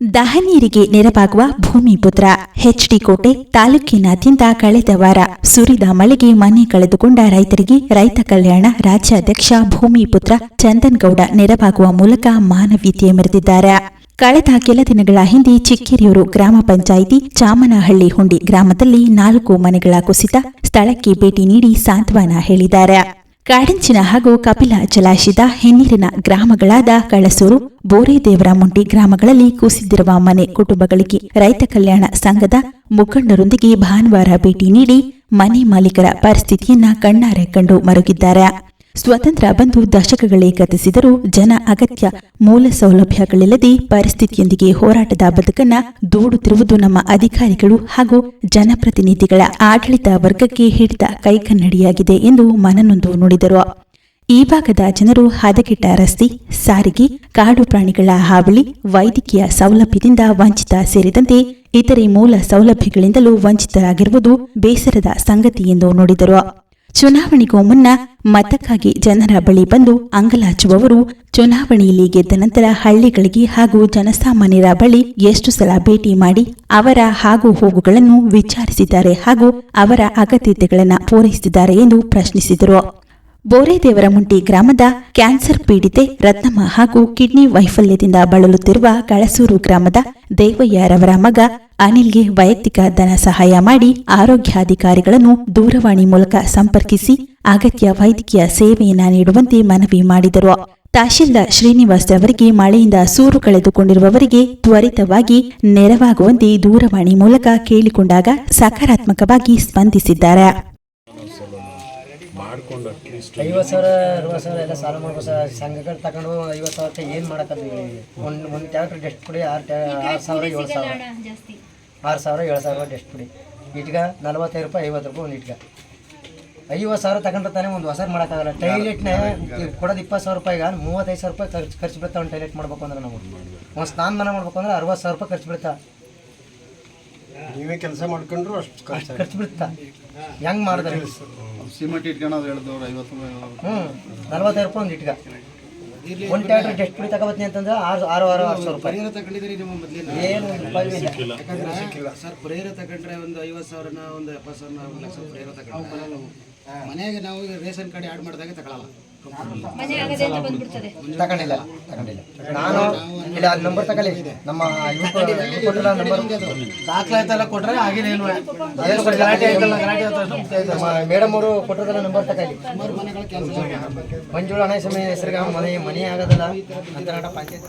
ದಾಹ ನೀರಿಗೆ ನೆರವಾಗುವ ಭೂಮಿಪುತ್ರ ಪುತ್ರ ಎಚ್ಡಿ ಕೋಟೆ ತಾಲೂಕಿನಾದ್ಯಂತ ಕಳೆದ ವಾರ ಸುರಿದ ಮಳೆಗೆ ಮನೆ ಕಳೆದುಕೊಂಡ ರೈತರಿಗೆ ರೈತ ಕಲ್ಯಾಣ ರಾಜ್ಯಾಧ್ಯಕ್ಷ ಭೂಮಿಪುತ್ರ ಚಂದನ್ಗೌಡ ಚಂದನ್ ಗೌಡ ನೆರವಾಗುವ ಮೂಲಕ ಮಾನವೀಯತೆ ಮೆರೆದಿದ್ದಾರೆ. ಕಳೆದ ಕೆಲ ದಿನಗಳ ಹಿಂದೆ ಚಿಕ್ಕೇರಿಯೂರು ಗ್ರಾಮ ಪಂಚಾಯಿತಿ ಚಾಮನಹಳ್ಳಿ ಹುಂಡಿ ಗ್ರಾಮದಲ್ಲಿ ನಾಲ್ಕು ಮನೆಗಳ ಕುಸಿತ ಸ್ಥಳಕ್ಕೆ ಭೇಟಿ ನೀಡಿ ಸಾಂತ್ವನ ಹೇಳಿದ್ದಾರೆ. ಕಾಡಂಚಿನ ಹಾಗೂ ಕಪಿಲ ಜಲಾಶಯದ ಹಿನ್ನೀರಿನ ಗ್ರಾಮಗಳಾದ ಕಳಸೂರು ಬೋರೆದೇವರಮುಂಡಿ ಗ್ರಾಮಗಳಲ್ಲಿ ಕುಸಿದಿರುವ ಮನೆ ಕುಟುಂಬಗಳಿಗೆ ರೈತ ಕಲ್ಯಾಣ ಸಂಘದ ಮುಖಂಡರೊಂದಿಗೆ ಭಾನುವಾರ ಭೇಟಿ ನೀಡಿ ಮನೆ ಮಾಲೀಕರ ಪರಿಸ್ಥಿತಿಯನ್ನ ಕಣ್ಣಾರೆ ಕಂಡು ಮರುಗಿದ್ದಾರೆ. ಸ್ವತಂತ್ರ ಬಂದು ದಶಕಗಳೇ ಗತಿಸಿದರೂ ಜನ ಅಗತ್ಯ ಮೂಲ ಸೌಲಭ್ಯಗಳಿಲ್ಲದೆ ಪರಿಸ್ಥಿತಿಯೊಂದಿಗೆ ಹೋರಾಟದ ಬದುಕನ್ನ ದೂಡುತ್ತಿರುವುದು ನಮ್ಮ ಅಧಿಕಾರಿಗಳು ಹಾಗೂ ಜನಪ್ರತಿನಿಧಿಗಳ ಆಡಳಿತ ವರ್ಗಕ್ಕೆ ಹಿಡಿದ ಕೈಕನ್ನಡಿಯಾಗಿದೆ ಎಂದು ಮನನೊಂದು ನುಡಿದರು. ಈ ಭಾಗದ ಜನರು ಹದಗೆಟ್ಟ ರಸ್ತೆ, ಸಾರಿಗೆ, ಕಾಡು ಪ್ರಾಣಿಗಳ ಹಾವಳಿ, ವೈದ್ಯಕೀಯ ಸೌಲಭ್ಯದಿಂದ ವಂಚಿತ ಸೇರಿದಂತೆ ಇತರೆ ಮೂಲ ಸೌಲಭ್ಯಗಳಿಂದಲೂ ವಂಚಿತರಾಗಿರುವುದು ಬೇಸರದ ಸಂಗತಿ ಎಂದು ನುಡಿದರು. ಚುನಾವಣೆಗೂ ಮುನ್ನ ಮತಕ್ಕಾಗಿ ಜನರ ಬಳಿ ಬಂದು ಅಂಗಲಾಚುವವರು ಚುನಾವಣೆಯಲ್ಲಿ ಗೆದ್ದ ನಂತರ ಹಳ್ಳಿಗಳಿಗೆ ಹಾಗೂ ಜನಸಾಮಾನ್ಯರ ಬಳಿ ಎಷ್ಟು ಸಲ ಭೇಟಿ ಮಾಡಿ ಅವರ ಹಾಗೂ ಹೋಗುಗಳನ್ನು ವಿಚಾರಿಸಿದ್ದಾರೆ ಹಾಗೂ ಅವರ ಅಗತ್ಯತೆಗಳನ್ನು ಪೂರೈಸಿದ್ದಾರೆ ಎಂದು ಪ್ರಶ್ನಿಸಿದರು. ಬೋರೆದೇವರಮುಂಟಿ ಗ್ರಾಮದ ಕ್ಯಾನ್ಸರ್ ಪೀಡಿತೆ ರತ್ನಮ್ಮ ಹಾಗೂ ಕಿಡ್ನಿ ವೈಫಲ್ಯದಿಂದ ಬಳಲುತ್ತಿರುವ ಕಳಸೂರು ಗ್ರಾಮದ ದೇವಯ್ಯರವರ ಮಗ ಅನಿಲ್ಗೆ ವೈಯಕ್ತಿಕ ಧನ ಸಹಾಯ ಮಾಡಿ ಆರೋಗ್ಯಾಧಿಕಾರಿಗಳನ್ನು ದೂರವಾಣಿ ಮೂಲಕ ಸಂಪರ್ಕಿಸಿ ಅಗತ್ಯ ವೈದ್ಯಕೀಯ ಸೇವೆಯನ್ನು ನೀಡುವಂತೆ ಮನವಿ ಮಾಡಿದರು. ತಹಶೀಲ್ದಾರ್ ಶ್ರೀನಿವಾಸ್ ಅವರಿಗೆ ಮಳೆಯಿಂದ ಸೂರು ಕಳೆದುಕೊಂಡಿರುವವರಿಗೆ ತ್ವರಿತವಾಗಿ ನೆರವಾಗುವಂತೆ ದೂರವಾಣಿ ಮೂಲಕ ಕೇಳಿಕೊಂಡಾಗ ಸಕಾರಾತ್ಮಕವಾಗಿ ಸ್ಪಂದಿಸಿದ್ದಾರೆ. ಮಾಡ್ಕೊಂಡು ಅಟ್ಲೀಸ್ಟ್ ಐವತ್ತು ಸಾವಿರ ಅರವತ್ತು ಸಾವಿರ ಎಲ್ಲ ಸಾಲ ಮಾಡ್ಬೋದು ಸರ್ ಸಂಘಗಳು ತಗೊಂಡು ಐವತ್ತು ಸಾವಿರ ಏನು ಒಂದು ಒಂದು ಟ್ಯಾಕ್ಟ್ರ್ ಡೆಸ್ಟ್ ಕೊಡಿ? ಆರು ಟ್ಯಾ ಆರು ಸಾವಿರ ಏಳು ಸಾವಿರ? ಆರು ಸಾವಿರ ಏಳು ಸಾವಿರ ಡೆಸ್ಟ್ ಪುಡಿ ಇಟ್ಗ ನಲ್ವತ್ತೈದು ರೂಪಾಯಿ ಐವತ್ತು ರೂಪಾಯಿ ಒಂದು ಇಟ್ಗ. ಐವತ್ತು ಸಾವಿರ ತಗೊಂಡ್ರೆ ತಾನೇ ಒಂದು ಹೊಸ ಮಾಡೋಕ್ಕಾಗಲ್ಲ. ಟೈಲೆಟ್ನ ಕೊಡೋದು ಇಪ್ಪತ್ತು ಸಾವಿರ ರೂಪಾಯಿಗೆ ಮೂವತ್ತೈದು ಸಾವಿರ ರೂಪಾಯಿ ಖರ್ಚು ಖರ್ಚು ಬೀಳ್ತಾ ಒಂದು ಟೈಲೆಟ್ ಮಾಡ್ಬೇಕು ಅಂದ್ರೆ ನಾವು. ಒಂದು ಸ್ನಾನ ಮಾಡ್ಬೇಕು ಅಂದ್ರೆ ಅರವತ್ತು ಸಾವಿರ ರೂಪಾಯಿ ಖರ್ಚು ಬಿಡ್ತಾ ನೀವೇ ಕೆಲಸ ಮಾಡ್ಕೊಂಡ್ರು ಅಷ್ಟು ಕಷ್ಟ ಖರ್ಚು ಬಿಡ್ತಾ ಹೆಂಗೆ ಮಾಡಿದ್ರೆ ಸಿಮೆಂಟ್ ಇಟ್ಕೊಳೋದು ಹೇಳಿದವ್ರು ಐವತ್ತು ಹ್ಞೂ ನಲ್ವತ್ತೈದು ರೂಪಾಯಿ ಒಂದು ಇಟ್ಗ. ಒಂದು ಟ್ಯಾಕ್ಟ್ರ್ ಡೆಸ್ಟ್ ಪುಡಿ ತಗೋಬತ್ತೀನಿ ಅಂತಂದ್ರೆ ಆರು ಆರು ಆರು ಆರು ಸಾವಿರ ರೂಪಾಯಿ. ತಗೊಂಡಿದ್ದೀರಿ ನಿಮ್ಮ ಮೊದಲಿನ ಏನು ರೂಪಾಯಿ ಇಲ್ಲ ಯಾಕಂದ್ರೆ ಸರ್ ಪರಿಹಾರ ತಗೊಂಡ್ರೆ ಒಂದು ಐವತ್ತು ಸಾವಿರನ ಒಂದು ಎಪ್ಪತ್ತು ಸಾವಿರನ ಒಂದು ಲಕ್ಷ ಪರಿಹಾರ ತಗೊಂಡ್ರೆ ಮನೆಗೆ ನಾವು ರೇಷನ್ ಕಾರ್ಡ್ ಆಡ್ ಮಾಡಿದಾಗ ತಗೊಂಡಿಲ್ಲ ತಗೊಂಡಿಲ್ಲ. ನಾನು ಇಲ್ಲ ಅದು ನಂಬರ್ ತಗೊಳ್ಳಿ. ನಮ್ಮ ಕೊಟ್ಟಿಲ್ಲ ನಂಬರ್. ದಾಖಲಾತಿ ಎಲ್ಲ ಕೊಟ್ರೆ ಆಗಿಲ್ಲ ಏನು ಏನು ಕೊಟ್ಟಿಲ್ಲ, ಗಲಾಟೆ ಆಯ್ತಲ್ಲ, ಗಲಾಟೆ ನಮ್ಮ ಮೇಡಮ್ ಅವರು ಕೊಟ್ಟಿರೋದಲ್ಲ ನಂಬರ್ ತಗೊಳ್ಳಿ. ಮನೆಗಳು ಕ್ಯಾನ್ಸಲ್ ಮಂಜುಳ ಹಣ ಸಮಯ ಹೆಸರಿಗೆ ಮನೆ ಮನೆ ಆಗೋದಿಲ್ಲ ಅಂತ ಪಂಚಾಯತ್.